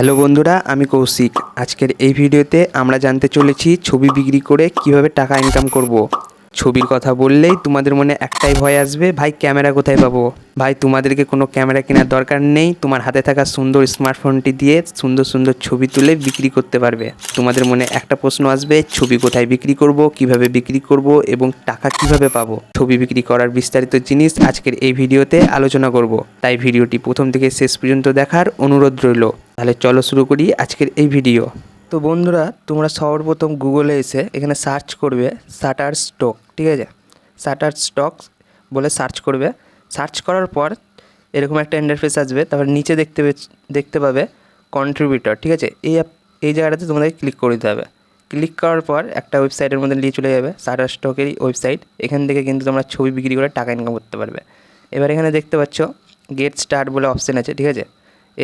Hello বন্ধুরা, আমি কৌশিক আজকের এই ভিডিওতে আমরা জানতে চলেছি ছবি বিক্রি করে কীভাবে টাকা ইনকাম করব। ছবির কথা বললেই তোমাদের মনে একটাই ভয় আসবে, ভাই, ক্যামেরা কোথায় পাবো? ভাই, তোমাদেরকে কোনো ক্যামেরা কেনার দরকার নেই, তোমার হাতে থাকা সুন্দর স্মার্টফোনটি দিয়ে সুন্দর সুন্দর ছবি তুলে বিক্রি করতে পারবে। তোমাদের মনে একটা প্রশ্ন আসবে, ছবি কোথায় বিক্রি করব, কীভাবে বিক্রি করব এবং টাকা কীভাবে পাবো? ছবি বিক্রি করার বিস্তারিত জিনিস আজকের এই ভিডিওতে আলোচনা করব। তাই ভিডিওটি প্রথম থেকে শেষ পর্যন্ত দেখার অনুরোধ রইল। তাহলে চলো শুরু করি আজকের এই ভিডিও। তো বন্ধুরা, তোমরা সর্বপ্রথম গুগলে এসে এখানে সার্চ করবে শাটার স্টক ঠিক আছে? শাটার স্টক বলে সার্চ করবে। সার্চ করার পর এরকম একটা ইন্টারফেস আসবে, তারপর নিচে দেখতে দেখতে পাবে কন্ট্রিবিউটর ঠিক আছে? এই এই জায়গাটাতে তোমাদের ক্লিক করে দিতে হবে। ক্লিক করার পর একটা ওয়েবসাইটের মধ্যে নিয়ে চলে যাবে শাটার স্টকেরই ওয়েবসাইট এখান থেকে কিন্তু তোমরা ছবি বিক্রি করে টাকা ইনকাম করতে পারবে। এবার এখানে দেখতে পাচ্ছ গেট স্টার্ট বলে অপশান আছে, ঠিক আছে?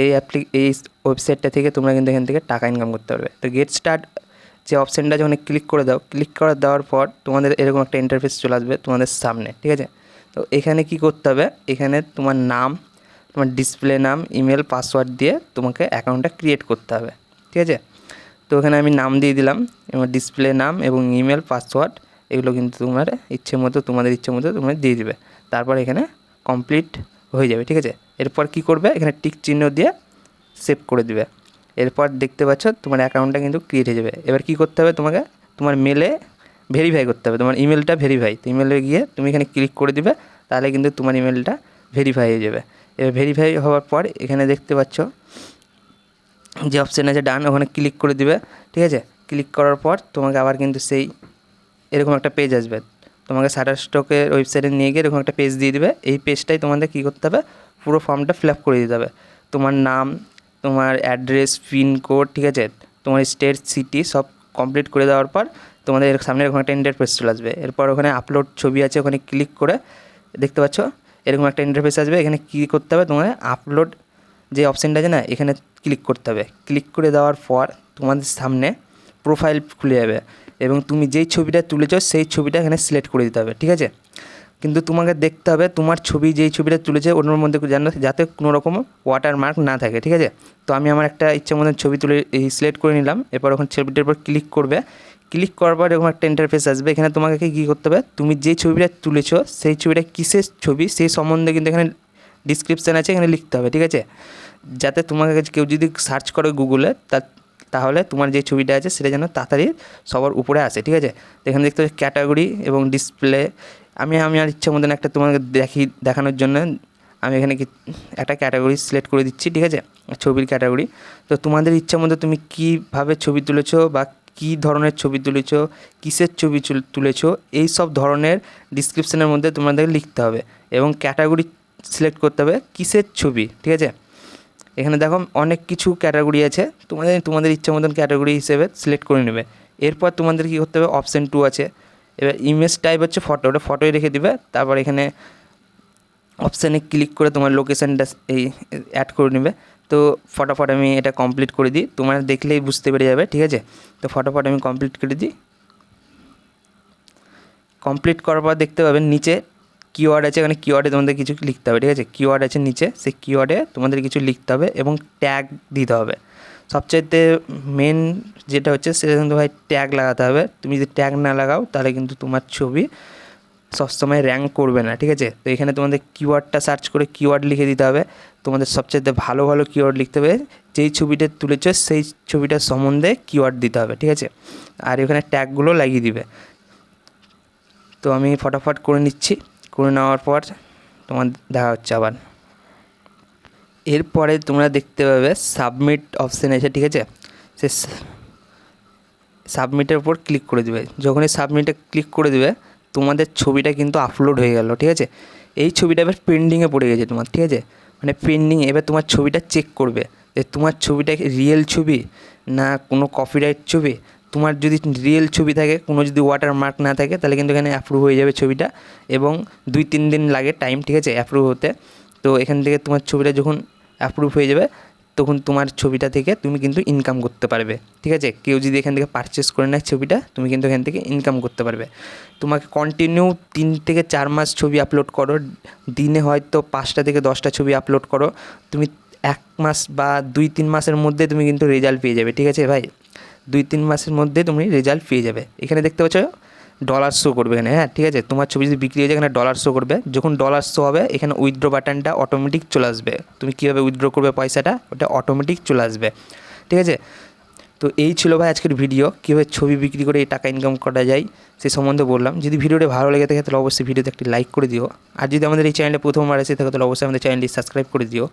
এই অ্যাপ্লি এই ওয়েবসাইটটা থেকে তোমরা কিন্তু এখান থেকে টাকা ইনকাম করতে পারবে। তো গেট স্টার্ট যে অপশানটা যখন ক্লিক করে দাও ক্লিক করে দেওয়ার পর তোমাদের এরকম একটা ইন্টারফেস চলে আসবে তোমাদের সামনে, ঠিক আছে? তো এখানে কি করতে হবে? এখানে তোমার নাম, তোমার ডিসপ্লে নাম ইমেল পাসওয়ার্ড দিয়ে তোমাকে অ্যাকাউন্টটা ক্রিয়েট করতে হবে, ঠিক আছে? তো এখানে আমি নাম দিয়ে দিলাম এবং ডিসপ্লে নাম এবং ইমেল পাসওয়ার্ড এগুলো কিন্তু তোমার ইচ্ছে মতো, তোমাদের ইচ্ছে মতো তোমরা দিয়ে দিবে। তারপর এখানে কমপ্লিট হয়ে যাবে, ঠিক আছে? এরপর কি করবে? এখানে টিক চিহ্ন দিয়ে সেভ করে দিবে। এরপর দেখতে পাচ্ছ তোমার অ্যাকাউন্টটা কিন্তু ক্রিয়েট হয়ে যাবে। এবার কি করতে হবে তোমাকে? তোমার মেলে ভেরিফাই করতে হবে। তোমার ইমেলটা ভেরিফাই তো ইমেলে গিয়ে তুমি এখানে ক্লিক করে দিবে, তাহলে কিন্তু তোমার ইমেলটা ভেরিফাই হয়ে যাবে। এবার ভেরিফাই হওয়ার পর এখানে দেখতে পাচ্ছ যে অপশান আছে ডান ওখানে ক্লিক করে দিবে, ঠিক আছে? ক্লিক করার পর তোমাকে আবার কিন্তু সেই এরকম একটা পেজ আসবে। তোমাকে স্টকের ওয়েবসাইটে নিয়ে গিয়ে এরকম একটা পেজ দিয়ে দেবে। এই পেজটাই তোমাদের কী করতে হবে? পুরো ফর্মটা ফিল আপ করে দিতে হবে। তোমার নাম, তোমার অ্যাড্রেস পিনকোড ঠিক আছে? তোমার স্টেট সিটি সব কমপ্লিট করে দেওয়ার পর তোমাদের সামনে এরকম একটা ইন্টারফেস চলে আসবে। এরপর ওখানে আপলোড ছবি আছে, ওখানে ক্লিক করে দেখতে পাচ্ছ? এরকম একটা ইন্টারফেস আসবে। এখানে কী করতে হবে? তোমার আপলোড যে অপশানটা আছে না, এখানে ক্লিক করতে হবে। ক্লিক করে দেওয়ার পর তোমাদের সামনে প্রোফাইল খুলে যাবে। এবং তুমি যেই ছবিটা তুলেছো, সেই ছবিটা এখানে সিলেক্ট করে দিতে হবে, ঠিক আছে? কিন্তু তোমাকে দেখতে হবে, তোমার ছবি যেই ছবিটা তুলেছে ওটার মধ্যে যেন যাতে কোনো রকম ওয়াটার মার্ক না থাকে, ঠিক আছে? তো আমি আমার একটা ইচ্ছে মতন ছবি তুলে সিলেক্ট করে নিলাম। এরপর ওখানে ছবিটার উপর ক্লিক করবে। ক্লিক করার পর এরকম একটা ইন্টারফেস আসবে। এখানে তোমাকে কী করতে হবে, তুমি যে ছবিটা তুলেছো, সেই ছবিটা কিসের ছবি, সেই সম্বন্ধে কিন্তু এখানে ডিসক্রিপশান আছে, এখানে লিখতে হবে, ঠিক আছে? যাতে তোমাকে কেউ যদি সার্চ করে গুগলে তা তাহলে তোমার যে ছবিটা আছে সেটা যেন তাড়াতাড়ি সবার উপরে আসে, ঠিক আছে? তো এখানে দেখতে পাচ্ছি ক্যাটাগরি এবং ডিসপ্লে আমি আমি আর ইচ্ছা মতন একটা তোমাকে দেখি, দেখানোর জন্য আমি এখানে কি, একটা ক্যাটাগরি সিলেক্ট করে দিচ্ছি, ঠিক আছে? ছবির ক্যাটাগরি তো তোমাদের ইচ্ছা মতো তুমি কীভাবে ছবি তুলেছো বা কী ধরনের ছবি তুলেছো, কিসের ছবি তুলেছো, এই সব ধরনের ডিসক্রিপশনের মধ্যে তোমাদের লিখতে হবে এবং ক্যাটাগরি সিলেক্ট করতে হবে কিসের ছবি, ঠিক আছে? এখানে দেখো অনেক কিছু ক্যাটাগরি আছে। তোমাদের তোমাদের ইচ্ছা মতন ক্যাটাগরি হিসেবে সিলেক্ট করে নেবে। এরপর তোমাদের কী করতে হবে? অপশান টু আছে। এবার ইমেজ টাইপ হচ্ছে ফটো ওটা ফটোই রেখে দিবে। তারপর এখানে অপশানে ক্লিক করে তোমার লোকেশানটা এই অ্যাড করে নেবে। তো ফটাফট আমি এটা কমপ্লিট করে দিই। তোমরা দেখলেই বুঝতে পেরে যাবে, ঠিক আছে? তো ফটাফট আমি কমপ্লিট করে দিই। কমপ্লিট করার পর দেখতে পাবেন, নিচে কিওয়ার্ড আছে এখানে কিওয়ার্ডে তোমাদের কিছু লিখতে হবে, ঠিক আছে? কিওয়ার্ড আছে নিচে, সেই কিওয়ার্ডে তোমাদের কিছু লিখতে হবে এবং ট্যাগ দিতে হবে। সবচাইতে মেন যেটা হচ্ছে, সেটা কিন্তু ভাই ট্যাগ লাগাতে হবে। তুমি যদি ট্যাগ না লাগাও, তাহলে কিন্তু তোমার ছবি সবসময় র্যাঙ্ক করবে না, ঠিক আছে? তো এখানে তোমাদের কিওয়ার্ডটা সার্চ করে কিওয়ার্ড লিখে দিতে হবে। তোমাদের সবচাইতে ভালো ভালো কিওয়ার্ড লিখতে হবে। যেই ছবিটা তুলেছো, সেই ছবিটার সম্বন্ধে কিওয়ার্ড দিতে হবে, ঠিক আছে? আর এখানে ট্যাগগুলো লাগিয়ে দিবে। তো আমি ফটাফট করে নিচ্ছি। করে নেওয়ার পর তোমার দেখা হচ্ছে আবার। এরপরে তোমরা দেখতে পাবে সাবমিট অপশান আছে ঠিক আছে? সে সাবমিটের উপর ক্লিক করে দেবে। যখনই সাবমিটে ক্লিক করে দেবে, তোমাদের ছবিটা কিন্তু আপলোড হয়ে গেল, ঠিক আছে? এই ছবিটা এবার পেন্ডিংয়ে পড়ে গেছে তোমার, ঠিক আছে? মানে পেন্ডিং এবার তোমার ছবিটা চেক করবে যে তোমার ছবিটা রিয়েল ছবি না কোনো কপিরাইট ছবি? তোমার যদি রিয়েল ছবি থাকে, কোনো যদি ওয়াটার মার্ক না থাকে, তাহলে কিন্তু এখানে অ্যাপ্রুভ হয়ে যাবে ছবিটা এবং দুই তিন দিন লাগে টাইম ঠিক আছে অ্যাপ্রুভ হতে। তো এখান থেকে তোমার ছবিটা যখন অ্যাপ্রুভ হয়ে যাবে, তখন তোমার ছবিটা থেকে তুমি কিন্তু ইনকাম করতে পারবে, ঠিক আছে? কেউ যদি এখান থেকে পারচেস করে নেয় ছবিটা, তুমি কিন্তু এখান থেকে ইনকাম করতে পারবে। তোমাকে কন্টিনিউ তিন থেকে চার মাস ছবি আপলোড করো, দিনে হয়তো পাঁচটা থেকে দশটা ছবি আপলোড করো, তুমি এক মাস বা দুই তিন মাসের মধ্যে তুমি কিন্তু রেজাল্ট পেয়ে যাবে, ঠিক আছে ভাই? দুই তিন মাসের মধ্যে তুমি রেজাল্ট পেয়ে যাবে। এখানে দেখতে পাচ্ছ ডলার শো করবে এখানে হ্যাঁ ঠিক আছে? তোমার ছবি যদি বিক্রি হয়ে যায়, এখানে ডলার শো করবে। যখন ডলার শো হবে, এখানে উইথড্র বাটনটা অটোমেটিক চলে আসবে। তুমি কীভাবে উইথড্র করবে পয়সাটা, ওটা অটোমেটিক চলে আসবে। ঠিক আছে? তো এই ছিল ভাই আজকের ভিডিও কীভাবে ছবি বিক্রি করে এই টাকা ইনকাম করা যায়, সে সম্বন্ধে বললাম। যদি ভিডিওটা ভালো লেগে থাকে, তাহলে অবশ্যই ভিডিওতে একটি লাইক করে দিও। আর যদি আমাদের এই চ্যানেলে প্রথমবার এসে থাকে, তাহলে অবশ্যই আমাদের চ্যানেলটি সাবস্ক্রাইব করে দিও।